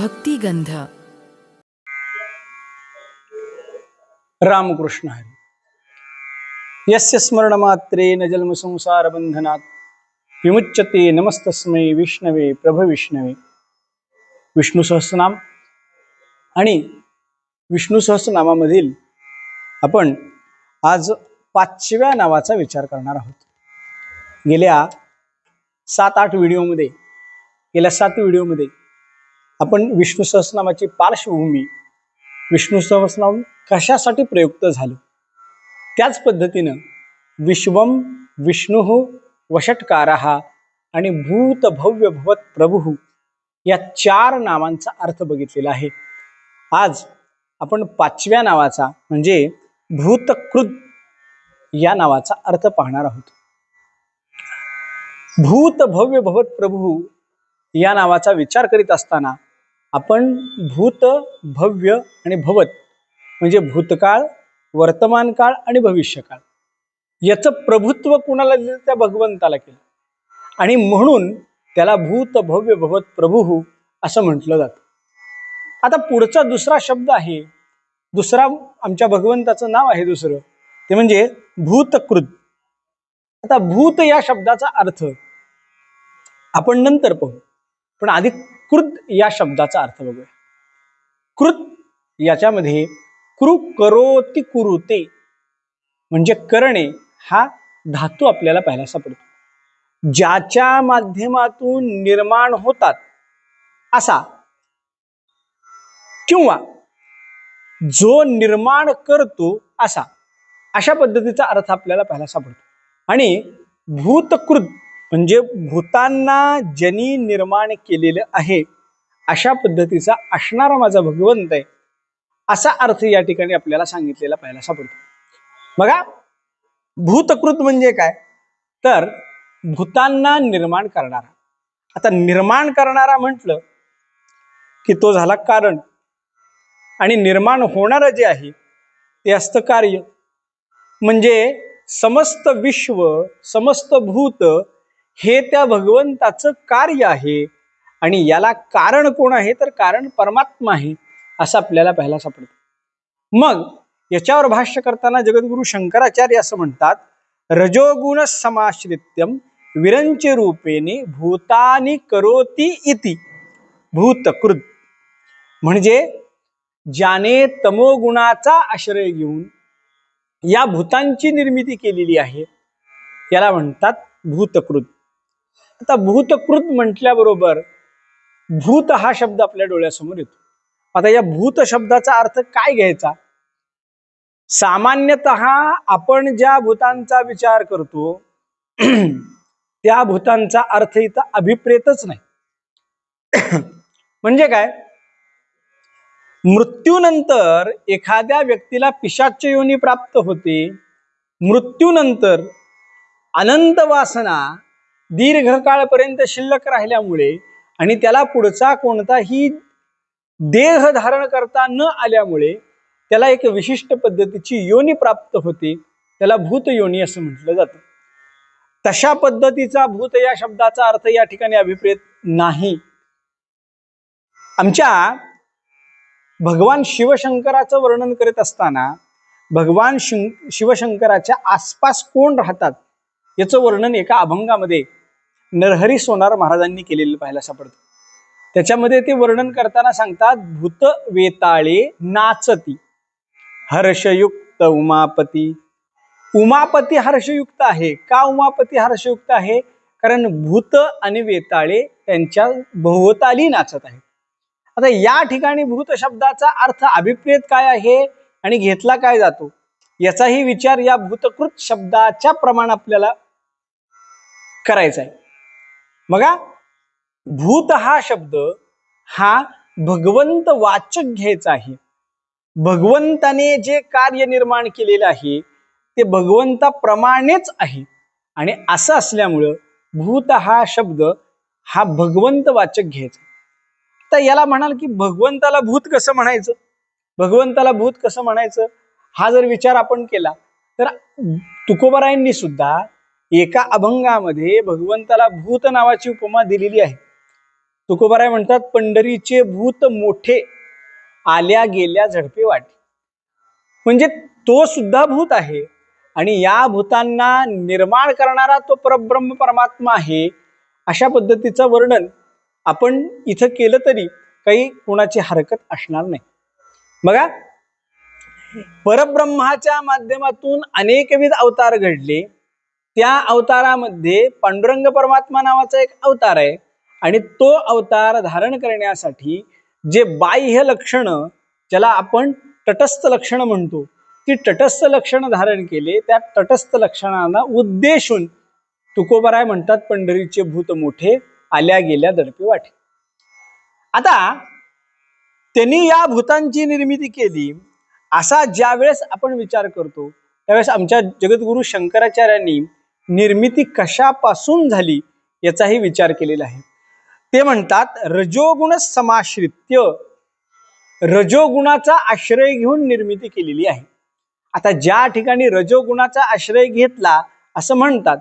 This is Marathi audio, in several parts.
भक्तिगंध. रामकृष्ण हरी। यस्य स्मरणमात्रेण जन्मसंसारबन्धनात् विमुच्यते नमस्तस्मै विष्णवे प्रभविष्णवे विष्णू सहस्रनाम। आणि विष्णू सहस्रनामामधील आपण आज पाचव्या नावाचा विचार करणार आहोत. गेल्या सात आठ व्हिडिओमध्ये गेल्या सात व्हिडिओमध्ये आपण विष्णू सहस्रनामाची पार्श्वभूमी विष्णू सहस्रनाम कशासाठी प्रयुक्त झालं? त्याच पद्धतीनं विश्वम विष्णू वषटकार आणि भूत भव्य भवत प्रभू या चार नावांचा अर्थ बघितलेला आहे. आज आपण पाचव्या नावाचा म्हणजे भूतकृत या नावाचा अर्थ पाहणार आहोत. भूत भव्य भवत प्रभू या नावाचा विचार करीत असताना आपण भूत भव्य आणि भवत म्हणजे भूतकाळ वर्तमान काळ आणि भविष्यकाळ. याचं प्रभुत्व कुणाला दिलं? त्या भगवंताला केलं. आणि म्हणून त्याला भूत भव्य भवत प्रभू असं म्हटलं जातं. आता पुढचा दुसरा शब्द आहे. दुसरा आमच्या भगवंताचं नाव आहे दुसरं. ते म्हणजे भूतकृत आता भूत या शब्दाचा अर्थ आपण नंतर पाहू. पण आधी कृत या शब्दाचा अर्थ बघूया. कृत याच्यामध्ये कृ करोती कुरुते म्हणजे करणे हा धातू आपल्याला पाहायला सापडतो. ज्याच्या माध्यमातून निर्माण होतात असा किंवा जो निर्माण करतो असा अशा पद्धतीचा अर्थ आपल्याला पाहायला सापडतो. आणि भूतकृत म्हणजे भूतांना ज्यांनी निर्माण केलेलं आहे अशा पद्धतीचा असणारा माझा भगवंत आहे असा अर्थ या ठिकाणी आपल्याला सांगितलेला पाहायला सापडतो. बघा भूतकृत म्हणजे काय? तर भूतांना निर्माण करणारा. आता निर्माण करणारा म्हटलं की तो झाला कारण. आणि निर्माण होणारं जे आहे ते असतं कार्य. म्हणजे समस्त विश्व समस्त भूत हे त्या भगवंताचं कार्य आहे. आणि याला कारण कोण आहे? तर कारण परमात्मा आहे असं आपल्याला पाहायला सापडतं. मग याच्यावर भाष्य करताना जगद्गुरु शंकराचार्य असं म्हणतात रजोगुण समाश्रित्यम विरंच रूपेने भूतानी करोती इति. भूतकृत म्हणजे ज्याने तमोगुणाचा आश्रय घेऊन या भूतांची निर्मिती केलेली आहे याला म्हणतात भूतकृत आता भूतकृत म्हटल्याबरोबर भूत हा शब्द आपल्या डोळ्यासमोर येतो. आता या भूत शब्दाचा अर्थ काय घ्यायचा? सामान्यतः आपण ज्या भूतांचा विचार करतो त्या भूतांचा अर्थ इथं अभिप्रेतच नाही. म्हणजे काय? मृत्यूनंतर एखाद्या व्यक्तीला पिशाच्य योनी प्राप्त होते. मृत्यूनंतर अनंत वासना दीर्घकाळपर्यंत शिल्लक राहिल्यामुळे आणि त्याला पुढचा कोणताही देह धारण करता न आल्यामुळे त्याला एक विशिष्ट पद्धतीची योनी प्राप्त होते. त्याला भूत योनी असं म्हटलं जातं. तशा पद्धतीचा भूत या शब्दाचा अर्थ या ठिकाणी अभिप्रेत नाही. आमच्या भगवान शिवशंकराचं वर्णन करीत असताना भगवान शिवशंकराच्या आसपास कोण राहतात याचं वर्णन एका अभंगामध्ये नरहरी सोनार महाराजांनी केलेलं पाहायला सापडतं. त्याच्यामध्ये ते वर्णन करताना सांगतात भूत वेताळे नाचती हर्षयुक्त उमापती. उमापती हर्षयुक्त आहे. का उमापती हर्षयुक्त आहे? कारण भूत आणि वेताळे त्यांच्या भोवताली नाचत आहेत. आता या ठिकाणी भूत शब्दाचा अर्थ अभिप्रेत काय आहे आणि घेतला काय जातो? याचाही विचार या भूतकृत शब्दाच्या प्रमाण आपल्याला करायचा आहे. बघा भूत हा शब्द हा भगवंत वाचक घ्यायचा आहे. भगवंताने जे कार्य निर्माण केलेलं आहे ते भगवंताप्रमाणेच आहे. आणि असं असल्यामुळं भूत हा शब्द हा भगवंत वाचक घ्यायचा. तर याला म्हणाल की भगवंताला भूत कसं म्हणायचं? भगवंताला भूत कसं म्हणायचं? हा जर विचार आपण केला तर तुकोबरायांनी सुद्धा एका अभंगामध्ये भगवंताला भूत नावाची उपमा दिलेली आहे. तुकोबाराय म्हणतात पंढरीचे भूत मोठे आल्या गेल्या झडपे वाटे. म्हणजे तो सुद्धा भूत आहे आणि या भूतांना निर्माण करणारा तो परब्रह्म परमात्मा आहे अशा पद्धतीचं वर्णन आपण इथं केलं तरी काही कोणाची हरकत असणार नाही. बघा परब्रह्माच्या माध्यमातून अनेकविध अवतार घडले. त्या अवतारामध्ये पांडुरंग परमात्मा नावाचा एक अवतार आहे. आणि तो अवतार धारण करण्यासाठी जे बाह्य लक्षणं ज्याला आपण तटस्थ लक्षणं म्हणतो ती तटस्थ लक्षणं धारण केले त्या तटस्थ लक्षणांना उद्देशून तुकोबराय म्हणतात पंढरीचे भूत मोठे आल्या गेल्या दडपे वाटे. आता त्यांनी या भूतांची निर्मिती केली. असा ज्यावेळेस आपण विचार करतो त्यावेळेस आमच्या जगद्गुरु शंकराचार्यांनी निर्मिती कशापासून झाली याचाही विचार केलेला आहे. ते म्हणतात रजोगुण समाश्रित्य रजोगुणाचा आश्रय घेऊन निर्मिती केलेली आहे. आता ज्या ठिकाणी रजोगुणाचा आश्रय घेतला असं म्हणतात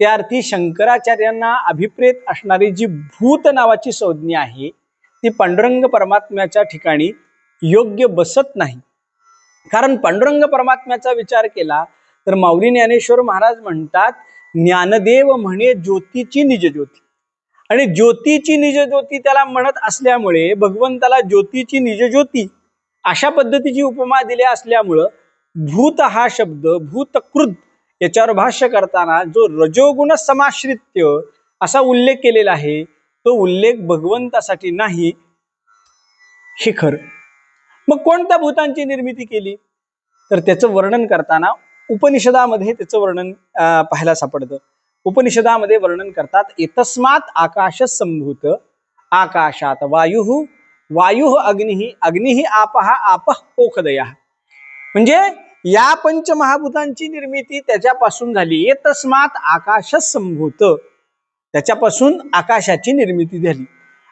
त्या अर्थी शंकराचार्यांना अभिप्रेत असणारी जी भूत नावाची संज्ञा आहे ती पांडुरंग परमात्म्याच्या ठिकाणी योग्य बसत नाही. कारण पांडुरंग परमात्म्याचा विचार केला तर माऊली ज्ञानेश्वर महाराज म्हणतात ज्ञानदेव म्हणे ज्योतीची निज ज्योती. आणि ज्योतीची निज ज्योती त्याला म्हणत असल्यामुळे भगवंताला ज्योतीची निज ज्योती अशा पद्धतीची उपमा दिल्या असल्यामुळं भूत हा शब्द भूतकृत याच्यावर भाष्य करताना जो रजोगुण समाश्रित्य असा उल्लेख केलेला आहे तो उल्लेख भगवंतासाठी नाही हे खरं. मग कोणत्या भूतांची निर्मिती केली? तर त्याचं वर्णन करताना उपनिषदामध्ये त्याचं वर्णन पाहायला सापडतं. उपनिषदामध्ये वर्णन करतात एतस्मात आकाश संभूत आकाशात वायू वायु अग्निही अग्निही आपहा आपह ओखदया म्हणजे या पंचमहाभूतांची निर्मिती त्याच्यापासून झाली. एतस्मात आकाश संभूत त्याच्यापासून आकाशाची निर्मिती झाली.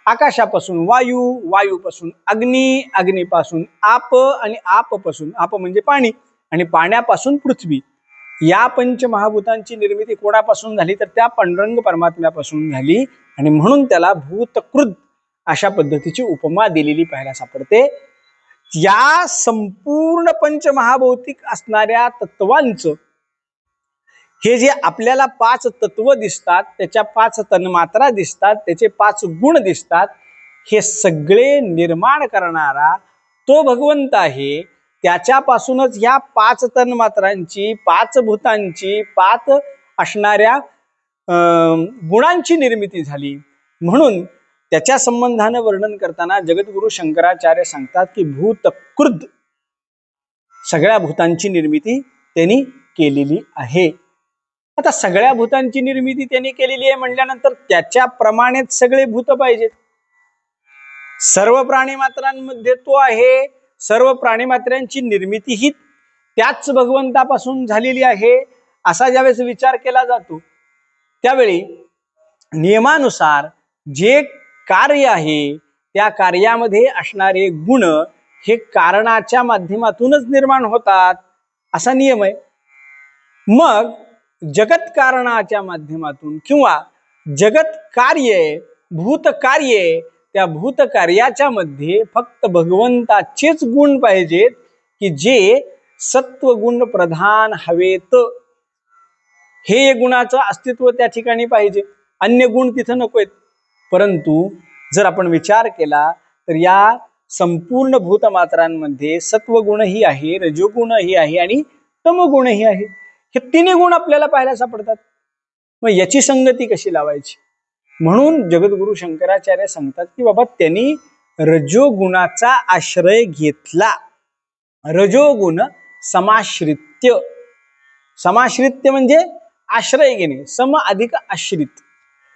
आकाशापासून वायू वायूपासून अग्नी अग्नीपासून आप आणि आपपासून आप म्हणजे पाणी. आणि पाण्यापासून पृथ्वी. या पंचमहाभूतांची निर्मिती कोणापासून झाली? तर त्या पांडुरंग परमात्म्यापासून झाली. आणि म्हणून त्याला भूतकृत अशा पद्धतीची उपमा दिलेली पाहायला सापडते. या संपूर्ण पंचमहाभौतिक असणाऱ्या तत्वांचं हे जे आपल्याला पाच तत्व दिसतात त्याच्या पाच तन्मात्रा दिसतात त्याचे पाच गुण दिसतात हे सगळे निर्माण करणारा तो भगवंत आहे त्याच्यापासूनच ह्या पाच तन्मात्रांची पाच भूतांची पाच असणाऱ्या अं, गुणांची निर्मिती झाली. म्हणून त्याच्या संबंधानं वर्णन करताना जगद्गुरु शंकराचार्य सांगतात की भूतकृद सगळ्या भूतांची निर्मिती त्यांनी केलेली आहे. आता सगळ्या भूतांची निर्मिती त्यांनी केलेली आहे म्हटल्यानंतर त्याच्याप्रमाणेच सगळे भूत पाहिजेत. सर्व प्राणी मात्रांमध्ये तो आहे. सर्व प्राणीमात्र्यांची निर्मिती ही त्याच भगवंतापासून झालेली आहे असा ज्यावेळेस विचार केला जातो त्यावेळी नियमानुसार जे कार्य आहे त्या कार्यामध्ये असणारे गुण हे कारणाच्या माध्यमातूनच निर्माण होतात असा नियम आहे. मग जगत कारणाच्या माध्यमातून किंवा जगत कार्य भूत कार्य त्या भूत कार्याच्या मध्ये फक्त भगवंताचेच गुण पाहिजेत की जे सत्वगुण प्रधान हवेत. हे गुणाचं अस्तित्व त्या ठिकाणी पाहिजे. अन्य गुण तिथं नकोयत. परंतु जर आपण विचार केला तर या संपूर्ण भूतमात्रांमध्ये सत्वगुणही आहे रजोगुणही आहे आणि तमगुणही आहे. हे तिन्ही गुण आपल्याला पाहायला सापडतात. मग याची संगती कशी लावायची? म्हणून जगद्गुरु शंकराचार्य सांगतात की बाबा त्यांनी रजोगुणाचा आश्रय घेतला. रजोगुण समाश्रित्य. समाश्रित्य म्हणजे आश्रय घेणे सम अधिक आश्रित.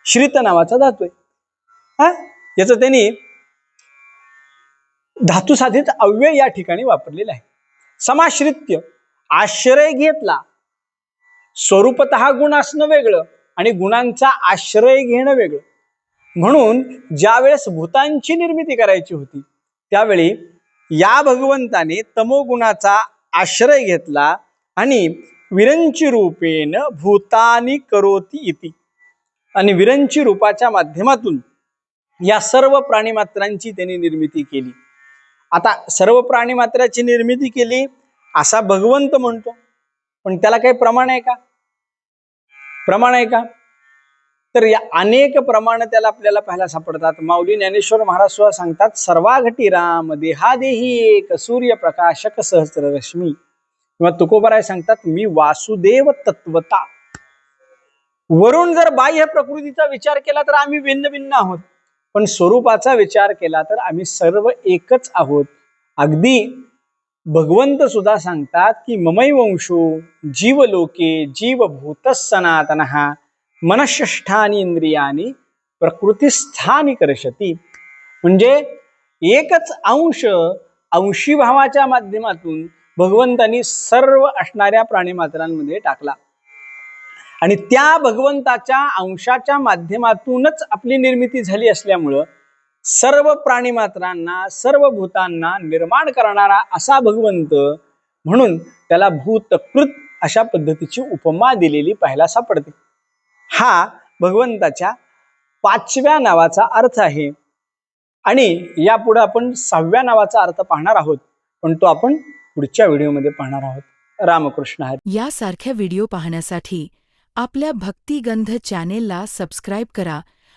श्रित नावाचा धातू आहे. हा? याचं त्यांनी धातुसाधित अव्यय या ठिकाणी वापरलेलं आहे. समाश्रित्य आश्रय घेतला. स्वरूपत गुण असणं वेगळं. आणि गुणांचा आश्रय घेणं वेगळं. म्हणून ज्या वेळेस भूतांची निर्मिती करायची होती त्यावेळी या भगवंताने तमोगुणाचा आश्रय घेतला आणि विरंची रूपेन भूतानी करोती इति. आणि विरंची रूपाच्या माध्यमातून या सर्व प्राणीमात्रांची त्यांनी निर्मिती केली. आता सर्व प्राणीमात्राची निर्मिती केली असा भगवंत म्हणतो पण त्याला काही प्रमाण आहे का? प्रमाण आहे का? तर या अनेक प्रमाण त्याला आपल्याला पाहायला सापडतात. माऊली ज्ञानेश्वर महाराज सुद्धा सांगतात सर्वाघटी राम देहादेही एक सूर्यप्रकाशक सहस्र रश्मी किंवा तुकोबराय सांगतात मी वासुदेव तत्वता. वरून जर बाह्य प्रकृतीचा विचार केला तर आम्ही भिन्न भिन्न आहोत. पण स्वरूपाचा विचार केला तर आम्ही सर्व एकच आहोत. अगदी भगवंत सुद्धा सांगतात की ममई वंशो जीवलोके जीवभूत सनातन हा मनष्ठानी इंद्रियानी प्रकृतीस्थानी करशती म्हणजे एकच अंश अंशी भावाच्या माध्यमातून भगवंतानी सर्व असणाऱ्या प्राणीमात्रांमध्ये टाकला. आणि त्या भगवंताच्या अंशाच्या माध्यमातूनच आपली निर्मिती झाली असल्यामुळं सर्व प्राणीमात्रांना सर्व भूतांना निर्माण करणारा असा भगवंत म्हणून त्याला भूतकृत अशा पद्धतीची उपमा दिलेली पाहायला सापडते. हा भगवंताच्या पाचव्या नावाचा अर्थ आहे. आणि यापुढे आपण सहाव्या नावाचा अर्थ पाहणार आहोत पण तो आपण पुढच्या व्हिडिओमध्ये पाहणार आहोत. रामकृष्ण हरी. यासारख्या व्हिडिओ पाहण्यासाठी आपल्या भक्तिगंध चॅनेलला सबस्क्राईब करा